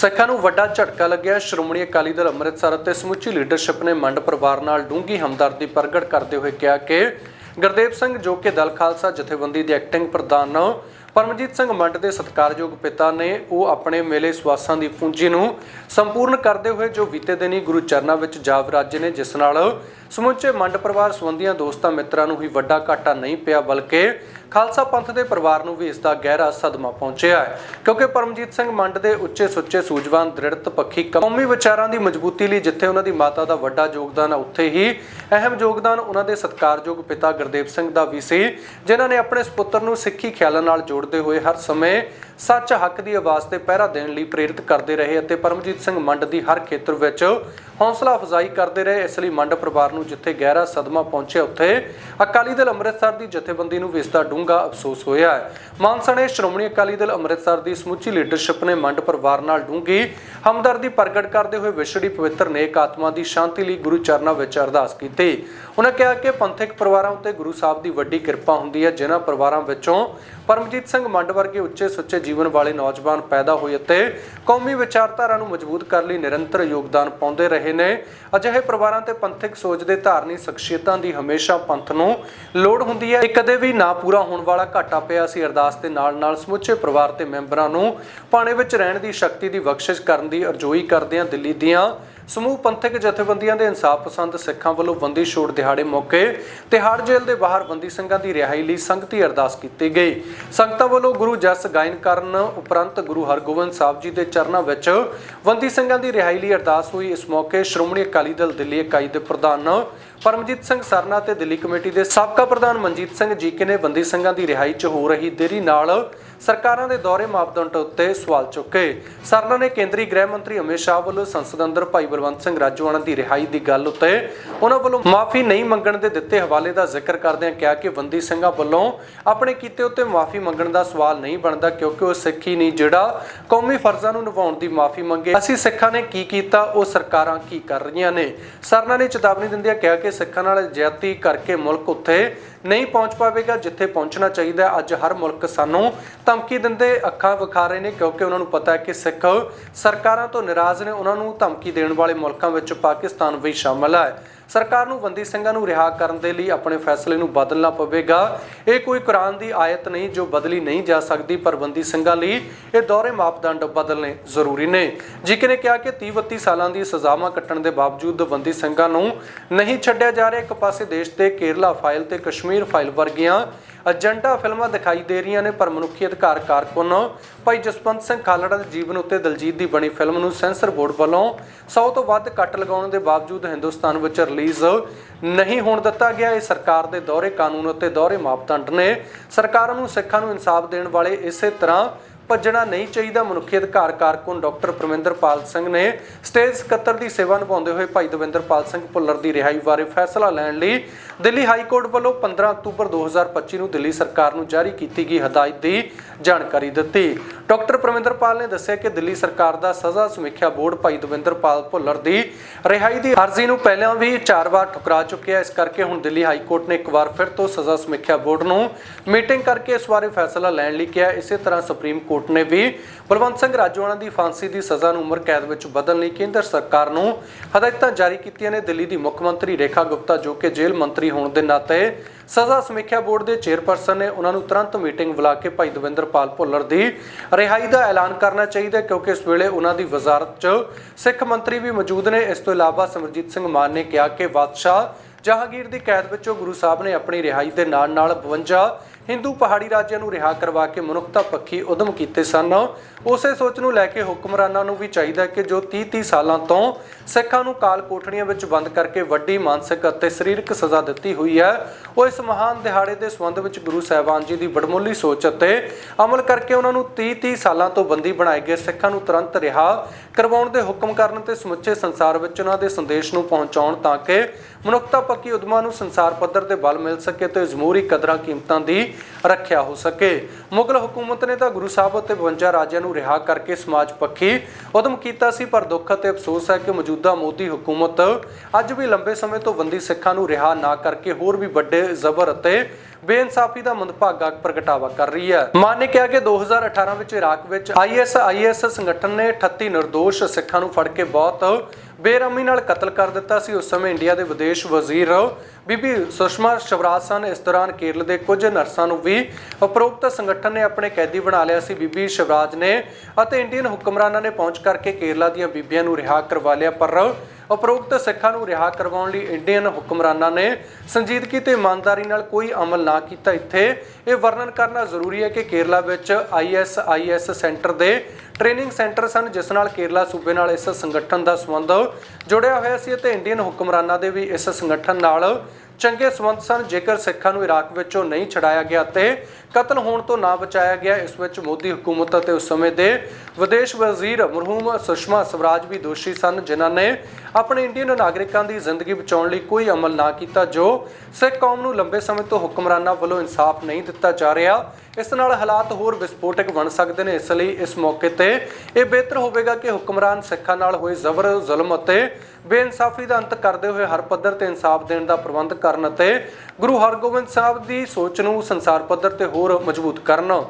ਸਿੱਖਾਂ ਨੂੰ ਵੱਡਾ ਝਟਕਾ ਲੱਗਿਆ। ਸ਼੍ਰੋਮਣੀ ਅਕਾਲੀ ਦਲ ਅੰਮ੍ਰਿਤਸਰ ਅਤੇ ਸਮੁੱਚੀ ਲੀਡਰਸ਼ਿਪ ਨੇ ਮੰਡ ਪਰਿਵਾਰ ਨਾਲ ਡੂੰਘੀ ਹਮਦਰਦੀ ਪ੍ਰਗਟ ਕਰਦੇ ਹੋਏ ਕਿਹਾ ਕਿ ਗੁਰਦੇਵ ਸਿੰਘ ਜੋ ਕਿ ਦਲ ਖਾਲਸਾ ਜਥੇਬੰਦੀ ਦੇ ਐਕਟਿੰਗ ਪ੍ਰਧਾਨ ਪਰਮਜੀਤ ਸਿੰਘ ਮੰਡ ਦੇ ਸਤਿਕਾਰਯੋਗ ਪਿਤਾ ਨੇ, ਉਹ ਆਪਣੇ ਮੇਲੇ ਸਵਾਸਾਂ ਦੀ ਪੂੰਜੀ ਨੂੰ ਸੰਪੂਰਨ ਕਰਦੇ ਹੋਏ ਜੋ ਬੀਤੇ ਦਿਨੀ ਗੁਰੂ ਚਰਨਾਂ ਵਿੱਚ ਜਾ ਵਿਰਾਜੇ ਨੇ, ਜਿਸ ਨਾਲ ਸਮੁੱਚੇ ਮੰਡ ਪਰਿਵਾਰ ਸੰਬੰਧੀਆਂ ਦੋਸਤਾਂ ਮਿੱਤਰਾਂ ਨੂੰ ਹੀ ਵੱਡਾ ਘਾਟਾ ਨਹੀਂ ਪਿਆ, ਬਲਕਿ ਖਾਲਸਾ ਪੰਥ ਦੇ ਪਰਿਵਾਰ ਨੂੰ ਵੀ ਇਸ ਦਾ ਗਹਿਰਾ ਸਦਮਾ ਪਹੁੰਚਿਆ ਹੈ। ਕਿਉਂਕਿ ਪਰਮਜੀਤ ਸਿੰਘ ਮੰਡ ਦੇ ਉੱਚੇ ਸੁੱਚੇ ਸੂਝਵਾਨ ਦ੍ਰਿੜਤ ਪੱਖੀ ਕੌਮੀ ਵਿਚਾਰਾਂ ਦੀ ਮਜ਼ਬੂਤੀ ਲਈ ਜਿੱਥੇ ਉਹਨਾਂ ਦੀ ਮਾਤਾ ਦਾ ਵੱਡਾ ਯੋਗਦਾਨ ਹੈ ਉੱਥੇ ਹੀ ਅਹਿਮ ਯੋਗਦਾਨ ਉਹਨਾਂ ਦੇ ਸਤਿਕਾਰਯੋਗ ਪਿਤਾ ਗੁਰਦੇਵ ਸਿੰਘ ਦਾ ਵੀ ਸੀ, ਜਿਨ੍ਹਾਂ ਨੇ ਆਪਣੇ ਸੁਪੁੱਤਰ ਨੂੰ ਸਿੱਖੀ ਖਿਆਲਾਂ ਨਾਲ ਜੋੜਦੇ ਹੋਏ ਹਰ ਸਮੇਂ ਸੱਚ ਹੱਕ ਦੀ ਆਵਾਜ਼ ਤੇ ਪਹਿਰਾ ਦੇਣ ਲਈ ਪ੍ਰੇਰਿਤ ਕਰਦੇ ਰਹੇ ਅਤੇ ਪਰਮਜੀਤ ਸਿੰਘ ਮੰਡ ਦੀ ਹਰ ਖੇਤਰ ਵਿੱਚ ਹੌਸਲਾ ਅਫਜ਼ਾਈ ਕਰਦੇ ਰਹੇ, ਇਸ ਲਈ ਮੰਡ ਪਰਿਵਾਰ ਨੂੰ ਜਿੱਥੇ ਗਹਿਰਾ ਸਦਮਾ ਪਹੁੰਚਿਆ, ਉੱਥੇ ਅਕਾਲੀ ਦਲ ਅੰਮ੍ਰਿਤਸਰ ਦੀ ਜਥੇਬੰਦੀ ਨੂੰ ਵੀ ਇਸ ਦਾ ਡੂੰਘਾ ਅਫਸੋਸ ਹੋਇਆ ਹੈ। ਮਾਨਸਣੇ ਸ਼੍ਰੋਮਣੀ ਅਕਾਲੀ ਦਲ ਅੰਮ੍ਰਿਤਸਰ ਦੀ ਸਮੁੱਚੀ ਲੀਡਰਸ਼ਿਪ ਨੇ ਮੰਡ ਪਰਿਵਾਰ ਨਾਲ ਡੂੰਘੀ ਹਮਦਰਦੀ ਪ੍ਰਗਟ ਕਰਦੇ ਹੋਏ ਵਿਛੜੀ ਪਵਿੱਤਰ ਨੇਕ ਆਤਮਾ ਦੀ ਸ਼ਾਂਤੀ ਲਈ ਗੁਰੂ ਚਰਨਾਂ ਵਿੱਚ ਅਰਦਾਸ ਕੀਤੀ। ਉਹਨਾਂ ਕਿਹਾ ਕਿ ਪੰਥਕ ਪਰਿਵਾਰਾਂ ਉੱਤੇ ਗੁਰੂ ਸਾਹਿਬ ਦੀ ਵੱਡੀ ਕਿਰਪਾ ਹੁੰਦੀ ਹੈ, ਜਿਨ੍ਹਾਂ ਪਰਿਵਾਰਾਂ ਵਿੱਚੋਂ ਪਰਮਜੀਤ ਸਿੰਘ ਮੰਡ ਵਰਗੇ ਉੱਚੇ ਸੁੱਚੇ ਜੀਵਨ ਵਾਲੇ ਨੌਜਵਾਨ ਪੈਦਾ ਹੋਏ ਅਤੇ ਕੌਮੀ ਵਿਚਾਰਧਾਰਾ ਨੂੰ ਮਜ਼ਬੂਤ ਕਰਨ ਲਈ ਨਿਰੰਤਰ ਯੋਗਦਾਨ ਪਾਉਂਦੇ ਰਹੇ ਨੇ। ਅਜਿਹੇ ਪਰਿਵਾਰਾਂ ਤੇ ਪੰਥਕ ਸੋਚ ਦੇ ਧਾਰਨੀ ਸ਼ਖਸੀਅਤਾਂ ਦੀ ਹਮੇਸ਼ਾ ਪੰਥ ਨੂੰ ਲੋੜ ਹੁੰਦੀ ਹੈ। ਇਹ ਕਦੇ ਵੀ ਨਾ ਪੂਰਾ ਹੋਣ ਵਾਲਾ ਘਾਟਾ ਪਿਆ ਸੀ। ਅਰਦਾਸ ਦੇ ਨਾਲ ਨਾਲ ਸਮੁੱਚੇ ਪਰਿਵਾਰ ਤੇ ਮੈਂਬਰਾਂ ਨੂੰ ਪਾਣੇ ਵਿੱਚ ਰਹਿਣ ਦੀ ਸ਼ਕਤੀ ਦੀ ਬਖਸ਼ਿਸ਼ ਕਰਨ ਦੀ ਅਰਜ਼ੋਈ ਕਰਦੇ ਹਾਂ ਦਿੱਲੀ ਦੀਆਂ ਸਮੂਹ ਪੰਥਕ ਜਥੇਬੰਦੀਆਂ ਦੇ ਇਨਸਾਫ ਪਸੰਦ ਸਿੱਖਾਂ ਵੱਲੋਂ ਬੰਦੀ ਛੋੜ ਦਿਹਾੜੇ ਮੌਕੇ ਤਿਹਾੜ ਜੇਲ੍ਹ ਦੇ ਬਾਹਰ ਬੰਦੀ ਸਿੰਘਾਂ ਦੀ ਰਿਹਾਈ ਲਈ ਸੰਗਤੀ ਅਰਦਾਸ ਕੀਤੀ ਗਈ। ਸੰਗਤਾਂ ਵੱਲੋਂ ਗੁਰੂ ਜਸ ਗਾਇਨ ਕਰਨ ਉਪਰੰਤ ਗੁਰੂ ਹਰਗੋਬਿੰਦ ਸਾਹਿਬ ਜੀ ਦੇ ਚਰਨਾਂ ਵਿੱਚ ਬੰਦੀ ਸਿੰਘਾਂ ਦੀ ਰਿਹਾਈ ਲਈ ਅਰਦਾਸ ਹੋਈ। ਇਸ ਮੌਕੇ ਸ਼੍ਰੋਮਣੀ ਅਕਾਲੀ ਦਲ ਦਿੱਲੀ ਇਕਾਈ ਦੇ ਪ੍ਰਧਾਨ ਪਰਮਜੀਤ ਸਿੰਘ ਸਰਨਾ ਤੇ ਦਿੱਲੀ ਕਮੇਟੀ ਦੇ ਸਾਬਕਾ ਪ੍ਰਧਾਨ ਮਨਜੀਤ ਸਿੰਘ ਜੀਕੇ ਨੇ ਬੰਦੀ ਸਿੰਘਾਂ ਦੀ ਰਿਹਾਈ 'ਚ ਹੋ ਰਹੀ ਦੇਰੀ ਨਾਲ ਸਰਕਾਰਾਂ ਦੇ ਦੌਰੇ ਮਾਪਦੰਡ ਉੱਤੇ ਸਵਾਲ ਚੁੱਕੇ। ਸਰਨਾ ਨੇ ਕੇਂਦਰੀ ਗ੍ਰਹਿ ਮੰਤਰੀ ਅਮਿਤ ਸ਼ਾਹ ਵੱਲੋਂ ਸੰਸਦ ਅੰਦਰ ਭਾਈ ਬਲਵੰਤ ਸਿੰਘ ਰਾਜੋਆਣਾ ਦੀ ਰਿਹਾਈ ਦੀ ਗੱਲ ਉੱਤੇ ਉਹਨਾਂ ਵੱਲੋਂ ਮਾਫੀ ਨਹੀਂ ਮੰਗਣ ਦੇ ਦਿੱਤੇ ਹਵਾਲੇ ਦਾ ਜ਼ਿਕਰ ਕਰਦਿਆਂ ਕਿਹਾ ਕਿ ਬੰਦੀ ਸਿੰਘਾਂ ਵੱਲੋਂ ਆਪਣੇ ਕੀਤੇ ਉੱਤੇ ਮਾਫੀ ਮੰਗਣ ਦਾ ਸਵਾਲ ਨਹੀਂ ਬਣਦਾ ਕਿਉਂਕਿ ਉਹ ਸਿੱਖੀ ਨਹੀਂ ਜਿਹੜਾ ਕੌਮੀ ਫਰਜ਼ਾਂ ਨੂੰ ਨਿਭਾਉਣ ਦੀ ਮਾਫੀ ਮੰਗੇ। ਅਸੀਂ ਸਿੱਖਾਂ ਨੇ ਕੀ ਕੀਤਾ, ਉਹ ਸਰਕਾਰਾਂ ਕੀ ਕਰ ਰਹੀਆਂ ਨੇ? ਸਰਨਾ ਨੇ ਚੇਤਾਵਨੀ ਦਿੰਦਿਆਂ ਕਿਹਾ ਕਿ ਸਿੱਖਾਂ ਨਾਲ ਜ਼ਿਆਦਤੀ ਕਰਕੇ ਮੁਲਕ ਉੱਥੇ ਨਹੀਂ ਪਹੁੰਚ ਪਾਵੇਗਾ ਜਿੱਥੇ ਪਹੁੰਚਣਾ ਚਾਹੀਦਾ ਅੱਜ ਹਰ ਮੁਲਕ ਸਾਨੂੰ ਧਮਕੀ ਦਿੰਦੇ ਅੱਖਾਂ ਵਿਖਾ ਰਹੇ ਨੇ ਕਿਉਂਕਿ ਉਹਨਾਂ ਨੂੰ ਪਤਾ ਹੈ ਕਿ ਸਿੱਖ ਸਰਕਾਰਾਂ ਤੋਂ ਨਾਰਾਜ਼ ਨੇ। ਉਹਨਾਂ ਨੂੰ ਧਮਕੀ ਦੇਣ ਵਾਲੇ ਮੁਲਕਾਂ ਵਿੱਚ ਪਾਕਿਸਤਾਨ ਵੀ ਸ਼ਾਮਲ ਹੈ। ਸਰਕਾਰ ਨੂੰ ਬੰਦੀ ਸਿੰਘਾਂ ਨੂੰ ਰਿਹਾ ਕਰਨ ਦੇ ਲਈ ਆਪਣੇ ਫੈਸਲੇ ਨੂੰ ਬਦਲਣਾ ਪਵੇਗਾ। ਇਹ ਕੋਈ ਕੁਰਾਨ ਦੀ ਆਇਤ ਨਹੀਂ ਜੋ ਬਦਲੀ ਨਹੀਂ ਜਾ ਸਕਦੀ, ਪਰ ਬੰਦੀ ਸਿੰਘਾਂ ਲਈ ਇਹ ਦੋਹਰੇ ਮਾਪਦੰਡ ਬਦਲਨੇ ਜ਼ਰੂਰੀ ਨੇ। ਜੀਕੇ ਨੇ ਕਿਹਾ ਕਿ 30 32 ਸਾਲਾਂ ਦੀ ਸਜ਼ਾਵਾਂ ਕੱਟਣ ਦੇ ਬਾਵਜੂਦ ਬੰਦੀ ਸਿੰਘਾਂ ਨੂੰ ਨਹੀਂ ਛੱਡਿਆ ਜਾ ਰਿਹਾ। ਇੱਕ ਪਾਸੇ ਦੇਸ਼ ਦੇ ਕੇਰਲਾ ਫਾਈਲ ਤੇ ਕਸ਼ਮੀਰ ਫਾਈਲ ਵਰਗੀਆਂ ਏਜੰਡਾ ਫਿਲਮਾਂ ਦਿਖਾਈ ਦੇ ਰਹੀਆਂ ਨੇ ਪਰ ਮਨੁੱਖੀ ਅਧਿਕਾਰ ਕਾਰਕੁਨ। ਭਾਈ ਜਸਵੰਤ ਸਿੰਘ ਖਾਲੜਾ ਦੇ ਜੀਵਨ ਉੱਤੇ ਦਲਜੀਤ ਦੀ ਬਣੀ ਫਿਲਮ ਨੂੰ ਸੈਂਸਰ ਬੋਰਡ ਵੱਲੋਂ 100 ਤੋਂ ਵੱਧ ਕੱਟ ਲਗਾਉਣ ਦੇ ਬਾਵਜੂਦ ਹਿੰਦੁਸਤਾਨ ਵਿੱਚ ਰਿਲੀਜ਼ ਨਹੀਂ ਹੋਣ ਦਿੱਤਾ ਗਿਆ। ਇਹ ਸਰਕਾਰ ਦੇ ਦੋਹਰੇ ਕਾਨੂੰਨ ਅਤੇ ਦੋਹਰੇ ਮਾਪਦੰਡ ਨੇ। ਸਰਕਾਰਾਂ ਨੂੰ ਸਿੱਖਾਂ ਨੂੰ ਇਨਸਾਫ ਦੇਣ ਵਾਲੇ ਇਸੇ ਤਰ੍ਹਾਂ ਭੱਜਣਾ ਨਹੀਂ ਚਾਹੀਦਾ। ਮਨੁੱਖੀ ਅਧਿਕਾਰ ਕਾਰਕੁਨ ਡਾਕਟਰ ਪ੍ਰਮਿੰਦਰਪਾਲ ਸਿੰਘ ਨੇ ਸਟੇਜ ਸਕੱਤਰ ਦੀ ਸੇਵਾ ਨਿਭਾਉਂਦੇ ਹੋਏ ਭਾਈ ਦਵਿੰਦਰਪਾਲ ਸਿੰਘ ਭੁੱਲਰ ਦੀ ਰਿਹਾਈ ਬਾਰੇ ਫੈਸਲਾ ਲੈਣ ਲਈ ਦਿੱਲੀ ਹਾਈ ਕੋਰਟ ਵੱਲੋਂ 15 ਅਕਤੂਬਰ 2025 ਨੂੰ ਦਿੱਲੀ ਸਰਕਾਰ ਨੂੰ ਜਾਰੀ ਕੀਤੀ ਗਈ ਹਦਾਇਤ ਦੀ ਜਾਣਕਾਰੀ ਦਿੱਤੀ। ਡਾਕਟਰ ਪ੍ਰਮਿੰਦਰਪਾਲ ਨੇ ਦੱਸਿਆ ਕਿ ਦਿੱਲੀ ਸਰਕਾਰ ਦਾ ਸਜ਼ਾ ਸਮੀਖਿਆ ਬੋਰਡ ਭਾਈ ਦਵਿੰਦਰਪਾਲ ਭੁੱਲਰ ਦੀ ਰਿਹਾਈ ਦੀ ਅਰਜ਼ੀ ਨੂੰ ਪਹਿਲਾਂ ਵੀ ਚਾਰ ਵਾਰ ਠੁਕਰਾ ਚੁੱਕਿਆ ਇਸ ਕਰਕੇ ਹੁਣ ਦਿੱਲੀ ਹਾਈ ਕੋਰਟ ਨੇ ਇੱਕ ਵਾਰ ਫਿਰ ਤੋਂ ਸਜ਼ਾ ਸਮੀਖਿਆ ਬੋਰਡ ਨੂੰ ਮੀਟਿੰਗ ਕਰਕੇ ਇਸ ਬਾਰੇ ਫੈਸਲਾ ਲੈਣ ਲਈ ਕਿਹਾ। ਇਸੇ ਤਰ੍ਹਾਂ ਸੁਪਰੀਮ ਕੋਰਟ ਨੇ ਵੀ ਬਲਵੰਤ ਸਿੰਘ ਰਾਜੋਆਣਾ ਦੀ ਫਾਂਸੀ ਦੀ ਸਜ਼ਾ ਨੂੰ ਉਮਰ ਕੈਦ ਵਿੱਚ ਬਦਲਣ ਲਈ ਕੇਂਦਰ ਸਰਕਾਰ ਨੂੰ ਹਦਾਇਤਾਂ ਜਾਰੀ ਕੀਤੀਆਂ ਨੇ। ਦਿੱਲੀ ਦੀ ਮੁੱਖ ਮੰਤਰੀ ਰੇਖਾ ਗੁਪਤਾ, ਜੋ ਕਿ ਜੇਲ੍ਹ ਮੰਤਰੀ ਹੋਣ ਦੇ ਨਾਤੇ ਸਜ਼ਾ ਸਮੀਖਿਆ ਬੋਰਡ ਦੇ ਚੇਅਰਪਰਸਨ ਨੇ ਉਹਨਾਂ ਨੂੰ ਤੁਰੰਤ ਮੀਟਿੰਗ ਬੁਲਾ ਕੇ ਭਾਈ ਦਵਿੰਦਰਪਾਲ ਭੁੱਲਰ ਦੀ ਰਿਹਾਈ ਦਾ ਐਲਾਨ ਕਰਨਾ ਚਾਹੀਦਾ ਹੈ, ਕਿਉਂਕਿ ਇਸ ਵੇਲੇ ਉਹਨਾਂ ਦੀ ਵਜ਼ਾਰਤ 'ਚ ਸਿੱਖ ਮੰਤਰੀ ਵੀ ਮੌਜੂਦ ਨੇ। ਇਸ ਤੋਂ ਇਲਾਵਾ ਸਿਮਰਜੀਤ ਸਿੰਘ ਮਾਨ ਨੇ ਕਿਹਾ ਕਿ ਬਾਦਸ਼ਾਹ ਜਹਾਂਗੀਰ ਦੀ ਕੈਦ ਵਿੱਚੋਂ ਗੁਰੂ ਸਾਹਿਬ ਨੇ ਆਪਣੀ ਰਿਹਾਈ ਦੇ ਨਾਲ ਨਾਲ 52 ਹਿੰਦੂ ਪਹਾੜੀ ਰਾਜਿਆਂ ਨੂੰ ਰਿਹਾ ਕਰਵਾ ਕੇ ਮਨੁੱਖਤਾ ਪੱਖੀ ਉਦਮ ਕੀਤੇ ਸਨ। ਉਸੇ ਸੋਚ ਨੂੰ ਲੈ ਕੇ ਹੁਕਮਰਾਨਾਂ ਨੂੰ ਵੀ ਚਾਹੀਦਾ ਕਿ ਜੋ 30-30 ਸਾਲਾਂ ਤੋਂ ਸਿੱਖਾਂ ਨੂੰ ਕਾਲ ਕੋਠੜੀਆਂ ਵਿੱਚ ਬੰਦ ਕਰਕੇ ਵੱਡੀ ਮਾਨਸਿਕ ਅਤੇ ਸਰੀਰਕ ਸਜ਼ਾ ਦਿੱਤੀ ਹੋਈ ਹੈ, ਉਹ ਇਸ ਮਹਾਨ ਦਿਹਾੜੇ ਦੇ ਸੰਬੰਧ ਵਿੱਚ ਗੁਰੂ ਸਾਹਿਬਾਨ ਜੀ ਦੀ ਬੜਮੁੱਲੀ ਸੋਚ ਅਤੇ ਅਮਲ ਕਰਕੇ ਉਹਨਾਂ ਨੂੰ 30-30 ਸਾਲਾਂ ਤੋਂ ਬੰਦੀ ਬਣਾਏ ਗਏ ਸਿੱਖਾਂ ਨੂੰ ਤੁਰੰਤ ਰਿਹਾ ਕਰਵਾਉਣ ਦੇ ਹੁਕਮ ਕਰਨ ਤੇ ਸਮੁੱਚੇ ਸੰਸਾਰ ਵਿੱਚ ਉਹਨਾਂ ਦੇ ਸੰਦੇਸ਼ ਨੂੰ ਪਹੁੰਚਾਉਣ ਤਾਂ ਕਿ ਮਨੁੱਖਤਾ ਪੱਕੀ ਉਦਮਾਂ ਨੂੰ ਸੰਸਾਰ ਪੱਧਰ ਤੇ ਬਲ ਮਿਲ ਸਕੇ ਤੇ ਜਮਹੂਰੀ ਕਦਰਾਂ ਕੀਮਤਾਂ ਦੀ ਰੱਖਿਆ ਹੋ ਸਕੇ। ਮੁਗਲ ਹਕੂਮਤ ਨੇ ਤਾਂ ਗੁਰੂ ਸਾਹਿਬ ਅਤੇ 52 ਰਾਜਿਆਂ ਨੂੰ ਰਿਹਾ ਕਰਕੇ ਸਮਾਜ ਪੱਖੀ ਉਦਮ ਕੀਤਾ ਸੀ, ਪਰ ਦੁੱਖ ਅਤੇ ਅਫਸੋਸ ਹੈ ਕਿ ਮੌਜੂਦਾ ਮੋਦੀ ਹਕੂਮਤ ਅੱਜ ਵੀ ਲੰਬੇ ਸਮੇਂ ਤੋਂ ਬੰਦੀ ਸਿੱਖਾਂ ਨੂੰ ਰਿਹਾ ਨਾ ਕਰਕੇ ਹੋਰ ਵੀ ਵੱਡੇ ਜ਼ਬਰ ਅਤੇ ਬੇਇਨਸਾਫੀ ਦਾ ਮੰਦਭਾਗਾ ਪ੍ਰਗਟਾਵਾ ਕਰ ਰਹੀ ਹੈ। ਮਾਨ ਨੇ ਕਿਹਾ ਕਿ 2018 ਵਿੱਚ ਇਰਾਕ ਵਿੱਚ ਆਈਐਸਆਈਐਸ ਸੰਗਠਨ ਨੇ 38 ਨਿਰਦੋਸ਼ ਸਿੱਖਾਂ ਨੂੰ ਫੜ ਕੇ ਬਹੁਤ ਬੇਰਹਿਮੀ ਨਾਲ ਕਤਲ ਕਰ ਦਿੱਤਾ ਸੀ। ਉਸ ਸਮੇਂ ਇੰਡੀਆ ਦੇ ਵਿਦੇਸ਼ ਵਜ਼ੀਰ ਬੀਬੀ ਸੁਸ਼ਮਾ ਸ਼ਵਰਾਜ ਸਨ। ਇਸ ਦੌਰਾਨ ਕੇਰਲ ਦੇ ਕੁਝ ਨਰਸਾਂ ਨੂੰ ਵੀ ਉਪਰੋਕਤ ਸੰਗਠਨ ਨੇ ਆਪਣੇ ਕੈਦੀ ਬਣਾ ਲਿਆ ਸੀ। ਬੀਬੀ ਸ਼ਵਰਾਜ ਨੇ ਅਤੇ ਇੰਡੀਅਨ ਹੁਕਮਰਾਨਾਂ ਨੇ ਪਹੁੰਚ ਕਰਕੇ ਕੇਰਲਾ ਦੀਆਂ ਬੀਬੀਆਂ ਨੂੰ ਰਿਹਾ ਕਰਵਾ ਲਿਆ। ਪਰ ਉਪਰੋਕਤ ਸਿੱਖਾਂ ਨੂੰ ਰਿਹਾ ਕਰਵਾਉਣ ਲਈ ਇੰਡੀਅਨ ਹੁਕਮਰਾਨਾਂ ਨੇ ਸੰਜੀਦਗੀ ਤੇ ਇਮਾਨਦਾਰੀ ਨਾਲ ਕੋਈ ਅਮਲ ਨਾ ਕੀਤਾ ਇੱਥੇ। ਇਹ ਵਰਣਨ ਕਰਨਾ ਜ਼ਰੂਰੀ ਹੈ ਕਿ ਕੇਰਲਾ ਵਿੱਚ ਆਈਐਸਆਈਐਸ ਸੈਂਟਰ ਦੇ ਟ੍ਰੇਨਿੰਗ ਸੈਂਟਰ ਸਨ, ਜਿਸ ਨਾਲ ਕੇਰਲਾ ਸੂਬੇ ਨਾਲ ਇਸ ਸੰਗਠਨ ਦਾ ਸੰਬੰਧ ਜੁੜਿਆ ਹੋਇਆ ਸੀ ਅਤੇ ਇੰਡੀਅਨ ਹੁਕਮਰਾਨਾਂ ਦੇ ਵੀ ਇਸ ਸੰਗਠਨ ਨਾਲ ਚੰਗੇ ਸੰਬੰਧ ਸਨ। ਜੇਕਰ ਸਿੱਖਾਂ ਨੂੰ ਇਰਾਕ ਵਿੱਚੋਂ ਨਹੀਂ ਛਡਾਇਆ ਗਿਆ ਤੇ ਕਤਲ ਹੋਣ ਤੋਂ ਨਾ ਬਚਾਇਆ ਗਿਆ। ਇਸ ਵਿੱਚ ਮੋਦੀ ਹਕੂਮਤ ਅਤੇ ਉਸ ਸਮੇਂ ਦੇ ਵਿਦੇਸ਼ ਵਜ਼ੀਰ ਮਰਹੂਮ ਸੁਸ਼ਮਾ ਸਵਰਾਜ ਵੀ ਦੋਸ਼ੀ ਸਨ, ਜਿਨ੍ਹਾਂ ਨੇ ਆਪਣੇ ਇੰਡੀਅਨ ਨਾਗਰਿਕਾਂ ਦੀ ਜ਼ਿੰਦਗੀ ਬਚਾਉਣ ਲਈ ਕੋਈ ਅਮਲ ਨਾ ਕੀਤਾ, ਜੋ ਸਿੱਖ ਕੌਮ ਨੂੰ ਲੰਬੇ ਸਮੇਂ ਤੋਂ ਹੁਕਮਰਾਨਾਂ ਵੱਲੋਂ ਇਨਸਾਫ ਨਹੀਂ ਦਿੱਤਾ ਜਾ ਰਿਹਾ। ਇਸ ਨਾਲ ਹਾਲਾਤ ਹੋਰ ਵਿਸਫੋਟਕ ਬਣ ਸਕਦੇ ਨੇ। ਇਸ ਲਈ ਇਸ ਮੌਕੇ ਤੇ ਇਹ ਬਿਹਤਰ ਹੋਵੇਗਾ ਕਿ ਹੁਕਮਰਾਨ ਸਿੱਖਾਂ ਨਾਲ ਹੋਏ ਜ਼ਬਰ, ਜ਼ੁਲਮ ਅਤੇ ਬੇਇਨਸਾਫੀ ਦਾ ਅੰਤ ਕਰਦੇ ਹੋਏ ਹਰ ਪੱਧਰ ਤੇ ਇਨਸਾਫ ਦੇਣ ਦਾ ਪ੍ਰਬੰਧ ਕਰਨ ਅਤੇ ਗੁਰੂ ਹਰਗੋਬਿੰਦ ਸਾਹਿਬ ਦੀ ਸੋਚ ਨੂੰ ਸੰਸਾਰ ਪੱਧਰ ਤੇ ਹੋਰ ਮਜ਼ਬੂਤ ਕਰਨ